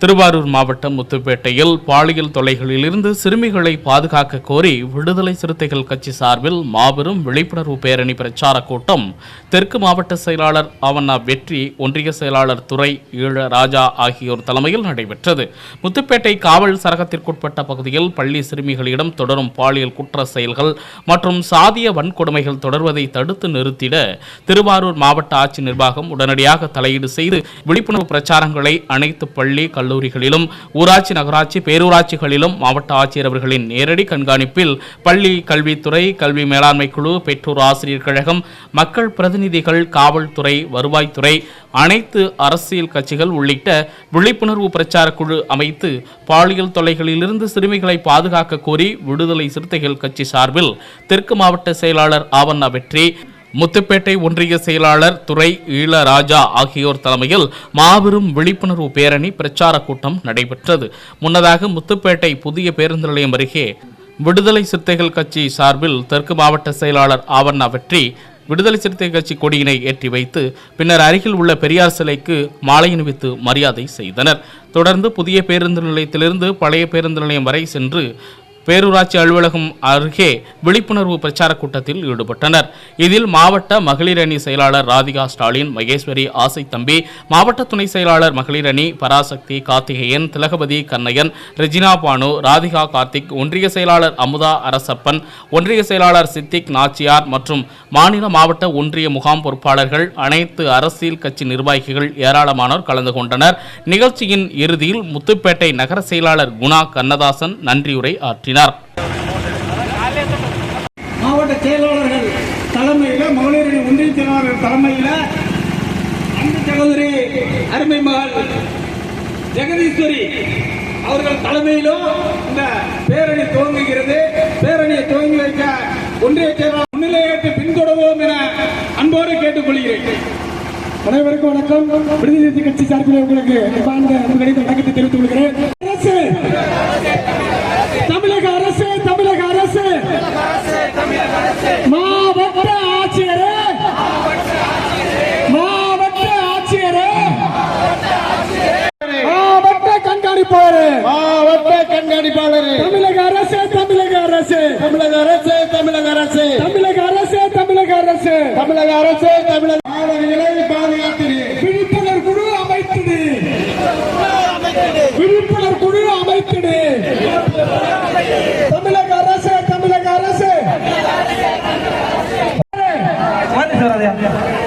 திருவாரூர் மாவட்டம் முத்துப்பேட்டையில் பாலியல் தொலைகளிலிருந்து சிறுமிகளை பாதுகாக்க கோரி விடுதலை சிறுத்தைகள் கட்சி சார்பில் மாபெரும் விழிப்புணர்வு பேரணி பிரச்சார கூட்டம் தெற்கு மாவட்ட செயலாளர் அவண்ணா வெற்றி ஒன்றிய செயலாளர் துறை ஈழ ராஜா ஆகியோர் தலைமையில் நடைபெற்றது. முத்துப்பேட்டை காவல் சரகத்திற்குட்பட்ட பகுதியில் பள்ளி சிறுமிகளிடம் தொடரும் பாலியல் குற்ற செயல்கள் மற்றும் சாதிய வன்கொடுமைகள் தொடர்வதை தடுத்து நிறுத்திட திருவாரூர் மாவட்ட ஆட்சி நிர்வாகம் உடனடியாக தலையீடு செய்து விழிப்புணர்வு பிரச்சாரங்களை அனைத்து பள்ளி கல்லூரிகளிலும் ஊராட்சி நகராட்சி பேரூராட்சிகளிலும் மாவட்ட ஆட்சியர் அவர்களின் நேரடி கண்காணிப்பில் பள்ளி கல்வித்துறை கல்வி மேலாண்மை குழு பெற்றோர் ஆசிரியர் கழகம் மக்கள் பிரதிநிதிகள் காவல்துறை வருவாய்த்துறை அனைத்து அரசியல் கட்சிகள் உள்ளிட்ட விழிப்புணர்வு பிரச்சார குழு அமைத்து பாலியல் தொல்லைகளிலிருந்து சிறுமிகளை பாதுகாக்க கோரி விடுதலை சிறுத்தைகள் கட்சி சார்பில் தெற்கு மாவட்ட செயலாளர் ஆவண்ணா வெற்றி முத்துப்பேட்டை ஒன்றிய செயலாளர் துறை ஈழராஜா ஆகியோர் தலைமையில் மாபெரும் விழிப்புணர்வு பேரணி பிரச்சார கூட்டம் நடைபெற்றது. முன்னதாக முத்துப்பேட்டை புதிய பேருந்து நிலையம் அருகே விடுதலை சிறுத்தைகள் கட்சி சார்பில் தெற்கு மாவட்ட செயலாளர் ஆவண்ணா வெற்றி விடுதலை சிறுத்தை கட்சி கொடியினை ஏற்றி வைத்து பின்னர் அருகில் உள்ள பெரியார் சிலைக்கு மாலை அணிவித்து மரியாதை செய்தனர். தொடர்ந்து புதிய பேருந்து நிலையத்திலிருந்து பழைய பேருந்து நிலையம் வரை சென்று பேரூராட்சி அலுவலகம் அருகே விழிப்புணர்வு பிரச்சார கூட்டத்தில் ஈடுபட்டனர். இதில் மாவட்ட மகளிர் அணி செயலாளர் ராதிகா ஸ்டாலின் மகேஸ்வரி ஆசை தம்பி மாவட்ட துணை செயலாளர் மகளிர் அணி பராசக்தி கார்த்திகேயன் திலகபதி கண்ணையன் ரெஜினா பானு ராதிகா கார்த்திக் ஒன்றிய செயலாளர் அமுதா அரசப்பன் ஒன்றிய செயலாளர் சித்திக் நாச்சியார் மற்றும் மாநில மாவட்ட ஒன்றிய முகாம் பொறுப்பாளர்கள் அனைத்து அரசியல் கட்சி நிர்வாகிகள் ஏராளமானோர் கலந்து கொண்டனர். நிகழ்ச்சியின் இறுதியில் முத்துப்பேட்டை நகர செயலாளர் குணா கண்ணதாசன் நன்றியுரை ஆற்றினார். மாவட்ட செயலாளர்கள் தலைமையில் மகளிர் ஒன்றிய செயலாளர்கள் தலைமையில் அன்பு சகோதரி அருமை மகள் ஜெகதீஸ்வரி அவர்கள் தலைமையிலும் இந்த பேரணி துவங்குகிறது. பேரணியை துவங்கி வைக்க ஒன்றிய செயலாளர் முன்னிலையேற்று பின்தொடர்வோம் என அன்போடு கேட்டுக்கொள்கிறேன். அனைவருக்கும் வணக்கம். விடுதலை சிறுத்தை கட்சி சார்பில் உங்களுக்கு அன்பார்ந்த அன்புகளை வணக்கத்தை தெரிவித்துக் கொள்கிறேன். அரசு! தமிழக அரசு தமிழக அரசு. மாவட்ட ஆட்சியரே. மாவட்ட ஆட்சியரே. மாவட்ட கண்காணிப்பாளர். மாவட்ட கண்காணிப்பாளர். தமிழக அரசு தமிழக அரசு. தமிழக அரசு தமிழக அரசு. தமிழக அரசு தமிழக அரசு. தமிழக அரசு தமிழக 这个。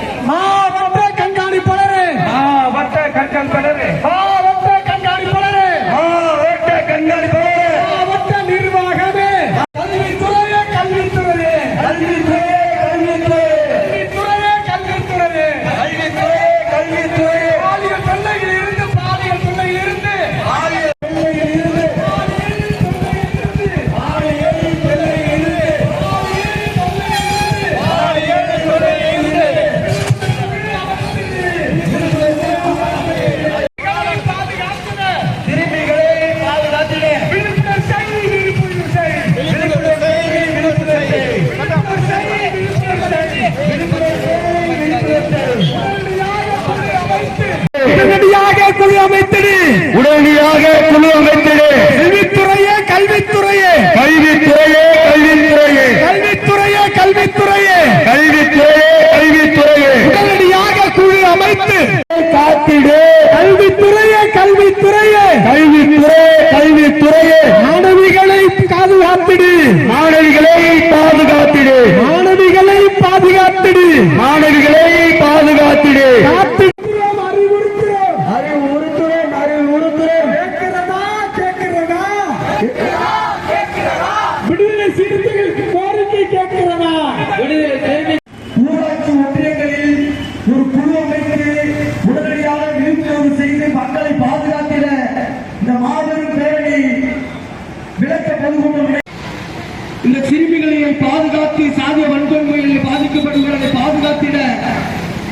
உடனடியாக குழு அமைத்திடு கல்வித்துறையே கல்வித்துறையே. கல்வித்துறையே கல்வித்துறையே. கல்வித்துறையே கல்வித்துறையே. கல்வித்துறையே கல்வித்துறையே. உடனடியாக குழு அமைத்து. காத்திடு. கல்வித்துறையே கல்வித்துறையே. கல்வித்துறை கல்வித்துறையே. மாணவிகளை பாதுகாத்திடு. மாணவிகளை பாதுகாத்திடு. மாணவிகளை பாதுகாத்திடு. மாணவிகளை பாதுகாத்திடு காத்திடுகிறோம், அறிவுறுத்துகிறோம் அறிவுறுத்துறேன் அறிவுறுத்துறேன் கேட்கிறதா கேட்கிறதா விடுதலை சிறுத்தைகளுக்கு கோரிக்கை கேட்கிறதா ஊராட்சி ஒன்றியங்களில் ஒரு குழு அமைத்து உடனடியாக விழிப்புணர்வு செய்து மக்களை பாதுகாத்திட இந்த மாபெரும் பேரணி விளக்க பொதுக்கூட்டம் இந்த சிறுமிகளை பாதுகாத்து சாதிய வன்கொடுமைகளில் பாதிக்கப்படுகிறதை பாதுகாத்திட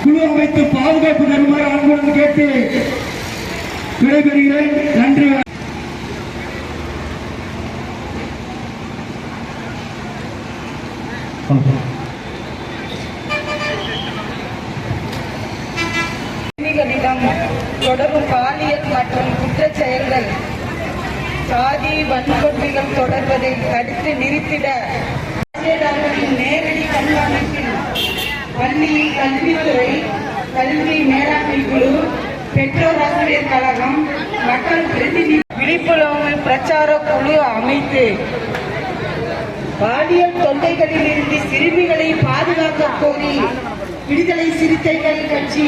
குழு அமைத்து பாதுகாப்பு தருமாறு அன்புடன் கேட்டு விடைபெறுகிறேன். நன்றி வணக்கம். தொடரும் பாலியல் மற்றும் குற்ற செயல்கள் சாதி வன்கொடுமைகள் தொடர்வதை தடுத்து நிறுத்திட நேரடி கண்காணிப்பில் பள்ளி கல்வித்துறை கல்வி மேலாண்மை குழு பெற்றோர் ஆசிரியர் கழகம் மக்கள் பிரதிநிதி விழிப்புணர்வு பிரச்சார குழு அமைத்து பாலியல் தொல்லைகளில் இருந்து சிறுமிகளை பாதுகாக்க கோரி விடுதலை சிறுத்தைகள் கட்சி